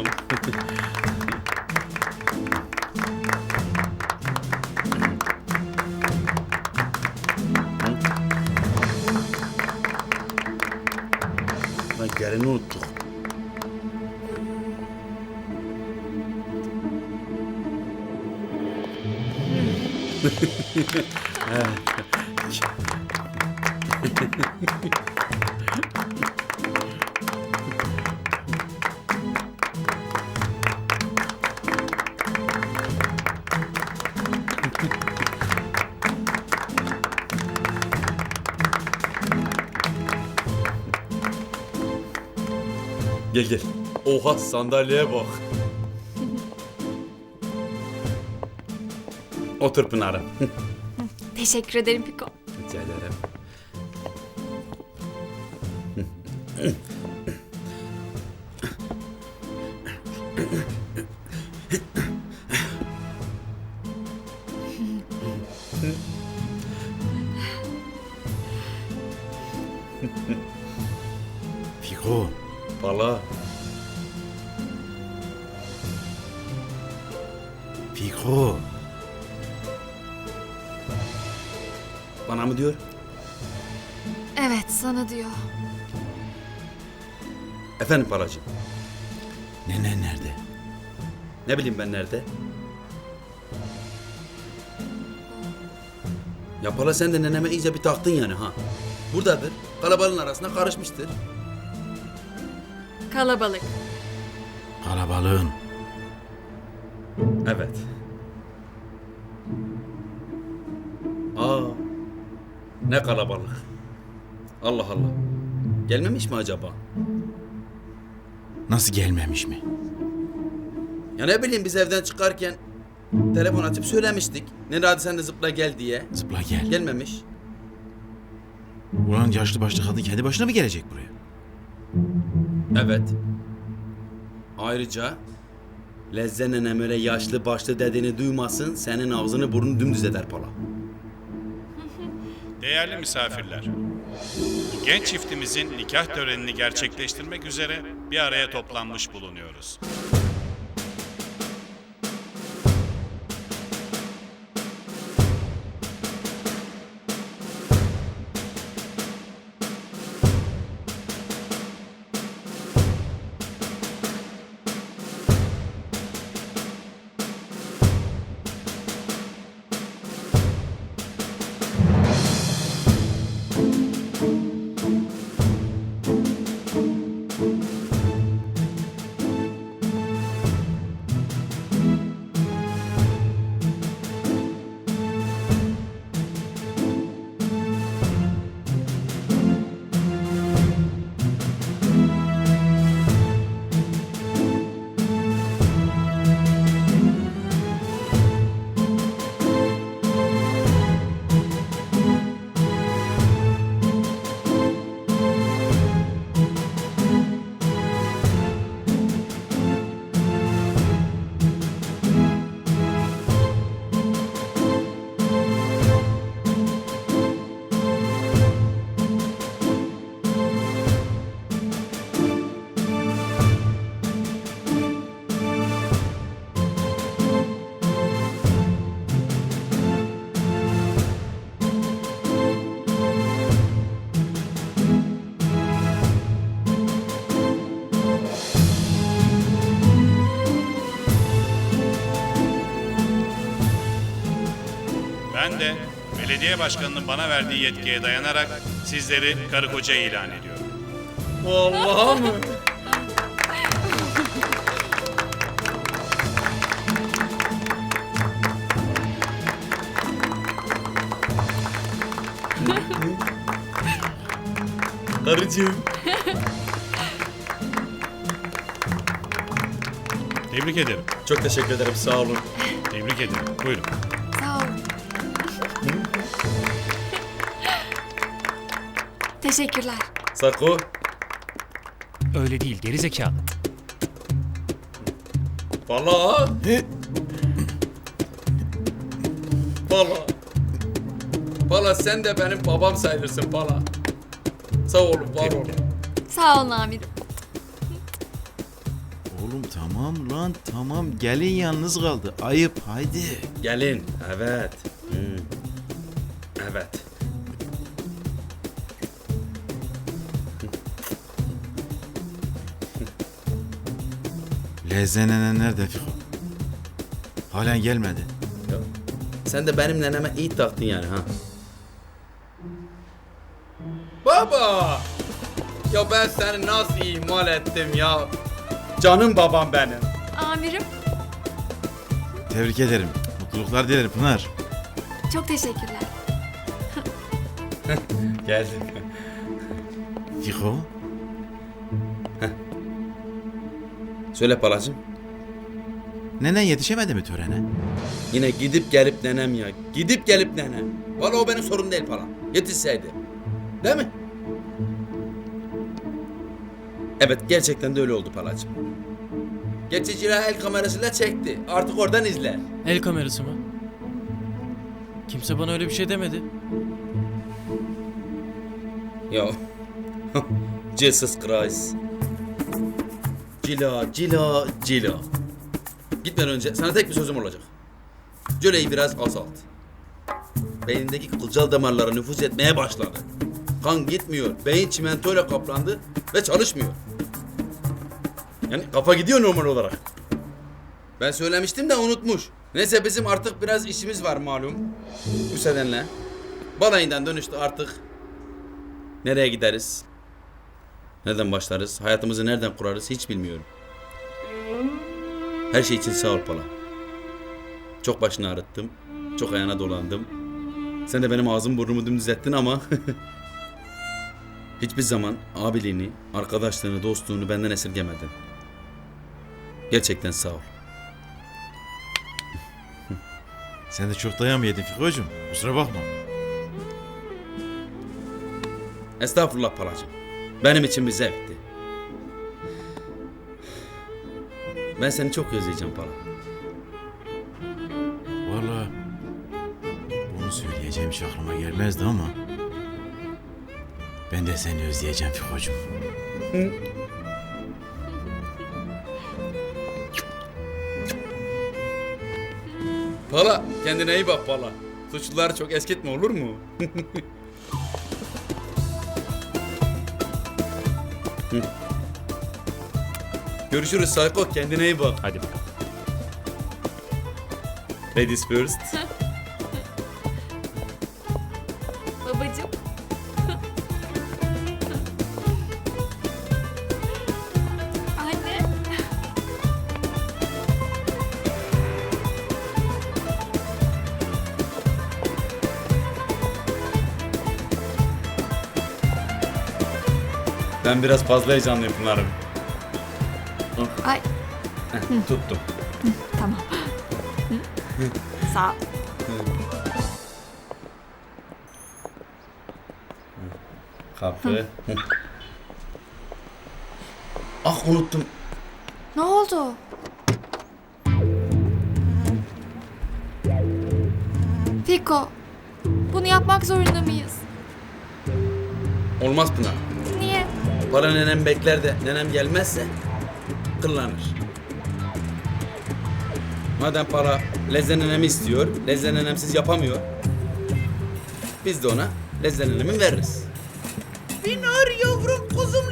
Canım. Lan gelini unuttuk. Gel gel. Oha sandalyeye bak. Otur Pınar'ım. Teşekkür ederim Piko. Rica ederim. Fiko, Valla Fiko. bana mı diyor? Evet sana diyor. Efendim paracığım. Nenen nerede? Ne bileyim ben nerede? Ya Pala sen de neneme iyice bir taktın yani ha. Buradadır. Kalabalığın arasına karışmıştır. Kalabalık. Kalabalığın. Evet. Aa. Ne kalabalık. Allah Allah. Gelmemiş mi acaba? Nasıl gelmemiş mi? Ya ne bileyim biz evden çıkarken telefon açıp söylemiştik. Ne hadi sen de zıpla gel diye. Zıpla gel. Gelmemiş. Ulan yaşlı başlı kadın kendi başına mı gelecek buraya? Evet. Ayrıca Lezze nenem öyle yaşlı başlı dediğini duymasın senin ağzını burnunu dümdüz eder pala. Değerli misafirler, genç çiftimizin nikah törenini gerçekleştirmek üzere bir araya toplanmış bulunuyoruz. Ben de belediye başkanının bana verdiği yetkiye dayanarak sizleri karı koca ilan ediyorum. Vallahi mı? Karıcığım. Tebrik ederim. Çok teşekkür ederim sağ olun. Tebrik ederim. Buyurun. Teşekkürler. Sako. Öyle değil geri zekalı. Vallahi. He? Valla. Valla sen de benim babam sayılırsın Valla. Sağ olun, var olun. Sağ olun amirim. Oğlum tamam lan tamam gelin yalnız kaldı. Ayıp haydi. Gelin. Evet. Hmm. Evet. Lezenene nerede Fiko? Halen gelmedi. Ya, Sen de benim neneme iyi taktın yani ha. Baba! Ya ben seni nasıl ihmal ettim ya? Canım babam benim. Amirim Tebrik ederim. Mutluluklar dilerim Pınar. çok teşekkürler. Geldim. Fiko Söyle palacım. nenen yetişemedi mi törene? Yine gidip gelip nenem ya. Gidip gelip nenem. Valla o benim sorun değil pala. Yetişseydi. Değil mi? Evet gerçekten de öyle oldu palacım. Geçiciler el kamerasıyla çekti. Artık oradan izler. El kamerası mı? Kimse bana öyle bir şey demedi. Ya. Jesus Christ. Cila, cila, cila. Gitmeden önce sana tek bir sözüm olacak. Cöleyi biraz azalt. Beynindeki kılcal damarlara nüfuz etmeye başladı. Kan gitmiyor. Beyin çimentoyla kaplandı ve çalışmıyor. Yani kafa gidiyor normal olarak. Ben söylemiştim de unutmuş. Neyse bizim artık biraz işimiz var malum. Müsaadenle. Balayından dönüştü artık Nereye gideriz? Nereden başlarız? Hayatımızı nereden kurarız hiç bilmiyorum. Her şey için sağ ol Pala. Çok başını ağrıttım. Çok ayağına dolandım. Sen de benim ağzım burnumu dümdüz ettin ama... Hiçbir zaman abiliğini, arkadaşlığını, dostluğunu benden esirgemedin. Gerçekten sağ ol. Sen de çok dayan yedin Fiko'cum? Kusura bakma. Estağfurullah Palacığım. Benim için bir zevkti. Ben seni çok özleyeceğim Pala. Valla bunu söyleyeceğim hiç aklıma gelmezdi ama ben de seni özleyeceğim Fiko'cum. Pala kendine iyi bak Pala. Suçluları çok eskitme olur mu? Görüşürüz Sayko kendine iyi bak. Hadi bakalım. Ladies first. Ben biraz fazla heyecanlıyım Pınar'ım. Ay Tuttum. tamam. Sağ ol. Kapı. ah unuttum. Ne oldu? Fiko, bunu yapmak zorunda mıyız? Olmaz Pınar. Para nenem bekler de nenem gelmezse kıllanır. Madem para Lezzet nenemi istiyor, Lezzet nenemsiz yapamıyor. Biz de ona Lezzet nenemi veririz. Pınar yavrum kuzum.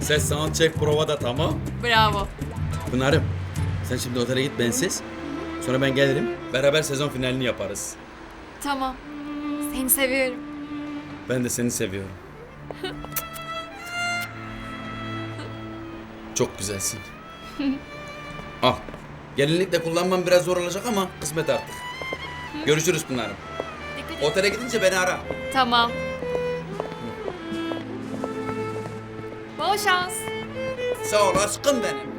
Ses sound check prova da tamam. Bravo. Pınar'ım sen şimdi otele git bensiz. Sonra ben gelirim. Beraber sezon finalini yaparız. Tamam. Seni seviyorum. Ben de seni seviyorum. Çok güzelsin. Al. Gelinlikle kullanmam biraz zor olacak ama kısmet artık. Görüşürüz Pınar'ım. Otele gidince beni ara. Tamam. Bol şans. Sağ ol aşkım benim.